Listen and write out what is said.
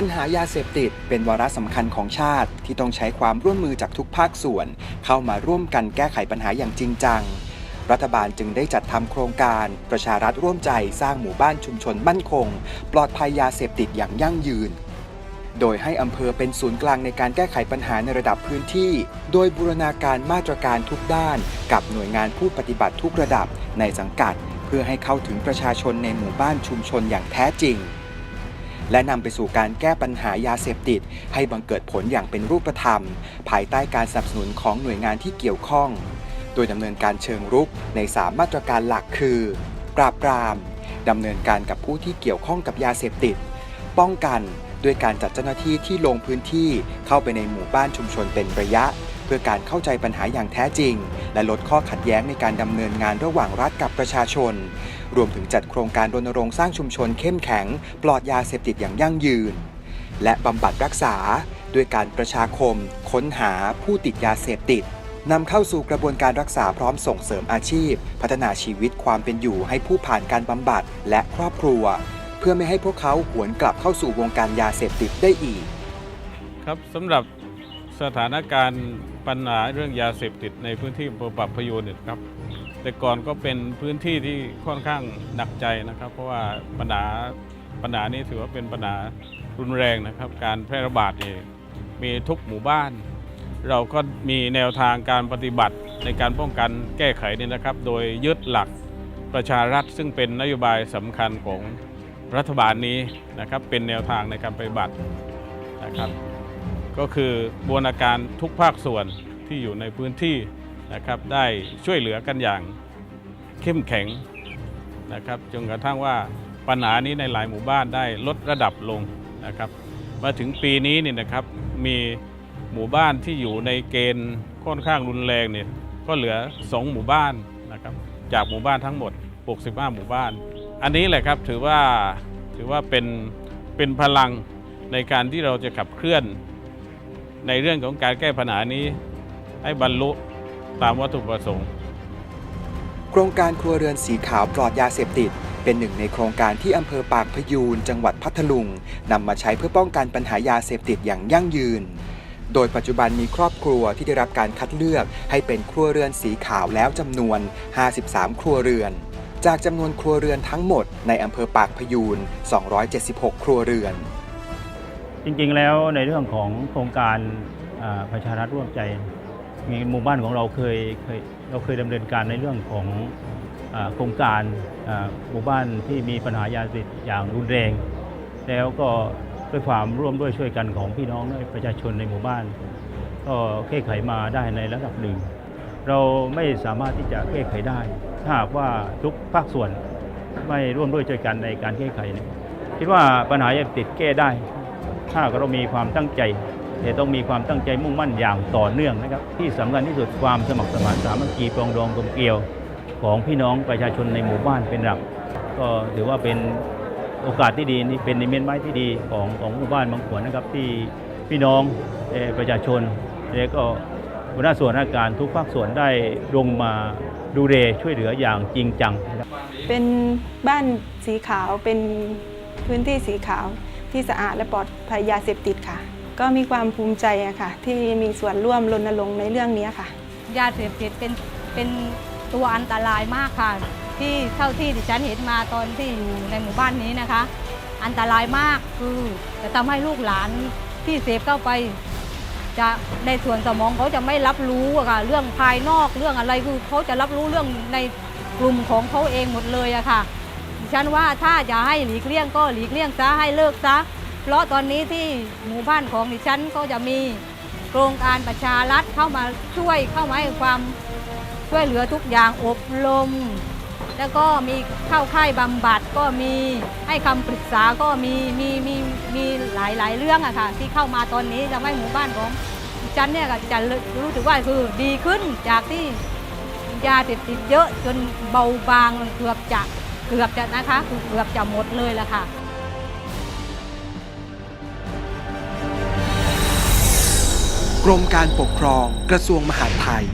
ปัญหายาเสพติดเป็นวาระสำคัญของชาติ ที่ต้องใช้ความร่วมมือจากทุกภาคส่วน เข้ามาร่วมกันแก้ไขปัญหาอย่างจริงจัง รัฐบาลจึงได้จัดทำโครงการ ประชารัฐร่วมใจสร้างหมู่บ้านชุมชนมั่นคง ปลอดภัยยาเสพติดอย่างยั่งยืน โดยให้อำเภอเป็นศูนย์กลางในการแก้ไขปัญหาในระดับพื้นที่ โดยบูรณาการมาตรการทุกด้าน กับหน่วยงานผู้ปฏิบัติทุกระดับในสังกัด เพื่อให้เข้าถึงประชาชนในหมู่บ้านชุมชนอย่างแท้จริง และนำไปสู่การแก้ปัญหายาเสพติด ให้บังเกิดผลอย่างเป็นรูปธรรม ภายใต้การสนับสนุนของหน่วยงานที่เกี่ยวข้อง โดยดำเนินการเชิงรุกใน 3 มาตรการหลักคือ ปราบปรามดำเนินการกับผู้ที่เกี่ยวข้องกับยาเสพติด ป้องกันด้วยการจัดเจ้าหน้าที่ที่ลงพื้นที่เข้าไปในหมู่บ้านชุมชนเป็นระยะ เพื่อการเข้าใจปัญหาอย่างแท้จริง และลดข้อขัดแย้งในการดำเนินงานระหว่างรัฐกับประชาชน รวมถึงจัดโครงการรณรงค์สร้างชุมชนเข้มแข็ง ปลอดยาเสพติดอย่างยั่งยืน และบำบัดรักษาด้วยการประชาคม ค้นหาผู้ติดยาเสพติดนำเข้าสู่กระบวนการรักษาพร้อมส่งเสริมอาชีพ พัฒนาชีวิตความเป็นอยู่ให้ผู้ผ่านการบำบัดและครอบครัว เพื่อไม่ให้พวกเขาหวนกลับเข้าสู่วงการยาเสพติดได้อีก ครับสำหรับสถานการณ์ปัญหาเรื่องยาเสพติดในพื้นที่อำเภอปรับพยูนเนี่ยครับ แต่ก่อนก็เป็นพื้นที่ที่ค่อนข้างหนักใจนะครับ เพราะว่าปัญหาปัญหานี้ถือว่าเป็นปัญหารุนแรงนะครับ การแพร่ระบาดเนี่มีทุกหมู่บ้าน เราก็มีแนวทางการปฏิบัติในการป้องกันแก้ไขเนี่ยนะครับ โดยยึดหลักประชารัฐซึ่งเป็นนโยบายสำคัญของรัฐบาลนี้นะครับเป็นแนวทางในการปฏิบัตินะครับ ก็คือบูรณาการทุกภาคส่วนที่อยู่ในพื้นที่ นะครับได้ช่วยเหลือกันอย่างเข้มแข็งนะครับจนกระทั่งว่าปัญหานี้ในหลายหมู่บ้านได้ลดระดับลงนะครับมาถึงปีนี้เนี่ยนะครับมีหมู่บ้านที่อยู่ในเกณฑ์ค่อนข้างรุนแรงเนี่ยก็เหลือ 2 หมู่บ้านนะครับจากหมู่บ้านทั้งหมด 65 หมู่บ้าน อันนี้แหละครับถือว่าถือว่าเป็นเป็นพลังในการที่เราจะขับเคลื่อน ในเรื่องของการแก้ปัญหานี้ให้บรรลุ ตามวัตถุประสงค์ โครงการครัวเรือนสีขาวปลอดยาเสพติด เป็นหนึ่งในโครงการที่อำเภอปากพยูนจังหวัดพัทลุงนำมาใช้เพื่อป้องกันปัญหายาเสพติดอย่างยั่งยืน โดยปัจจุบันมีครอบครัวที่ได้รับการคัดเลือก ให้เป็นครัวเรือนสีขาวแล้วจำนวน 53 ครัวเรือน จากจำนวนครัวเรือนทั้งหมดในอำเภอปากพยูน 276 ครัวเรือน จริงๆ แล้วในเรื่องของโครงการอ่าประชารัฐร่วมใจมี หมู่บ้านของเราเคยเคยเราเคยดำเนินการในเรื่องของโครงการหมู่บ้านที่มีปัญหายาเสพติดอย่างรุนแรง แล้วก็ด้วยความร่วมด้วยช่วยกันของพี่น้องและประชาชนในหมู่บ้าน ก็แก้ไขมาได้ในระดับหนึ่ง เราไม่สามารถที่จะแก้ไขได้ ถ้าหากว่าทุกภาคส่วนไม่ร่วมด้วยช่วยกันในการแก้ไขคิดว่าปัญหายาเสพติดแก้ได้ ถ้าเรามีความตั้งใจ แต่ต้องมีความตั้งใจมุ่งมั่นอย่างต่อเนื่องนะครับ ที่สำคัญที่สุดความสมัครสมานสามัคคีปรองดองกลมเกลียวของพี่น้องประชาชนในหมู่บ้านเป็นหลัก ก็ถือว่าเป็นโอกาสที่ดีนี่เป็นนิมิตหมายที่ดีของของหมู่บ้านบางขวนนะครับ ที่พี่น้องประชาชนและก็หัวหน้าส่วนราชการทุกภาคส่วนได้ลงมาดูแลช่วยเหลืออย่างจริงจัง เป็นบ้านสีขาวเป็นพื้นที่สีขาวที่สะอาดและปลอดภัยยาเสพติดค่ะ ก็มีความภูมิใจอะค่ะ ที่มีส่วนร่วมรณรงค์ในเรื่องนี้ค่ะ ยาเสพติดเป็นเป็นตัวอันตรายมากค่ะ ที่เท่าที่ดิฉันเห็นมาตอนที่อยู่ในหมู่บ้านนี้นะคะ อันตรายมากคือจะทำให้ลูกหลานที่เสพเข้าไป จะในส่วนสมองเขาจะไม่รับรู้อะค่ะเรื่องภายนอกเรื่องอะไรคือเขาจะรับรู้เรื่องในกลุ่มของเขาเองหมดเลยอะค่ะดิฉันว่าถ้าจะให้หลีกเลี่ยงก็หลีกเลี่ยงซะให้เลิกซะ เพราะตอนนี้ที่หมู่บ้านของดิฉันก็จะมีโครงการประชารัฐเข้ามาช่วยเข้ามาให้ความช่วยเหลือทุกอย่างอบรมแล้วก็มีเข้าค่ายบำบัดก็มีให้คำปรึกษาก็มีมีมีมีหลายหลายเรื่องอะค่ะที่เข้ามาตอนนี้ทำให้หมู่บ้านของดิฉันเนี่ยก็จะรู้สึกว่าคือดีขึ้นจากที่ยาเสพติดเยอะจนเบาบางเกือบจะเกือบจะนะคะคือเกือบจะหมดเลยละค่ะ รมการปกครองกระทรวงมหาดไทย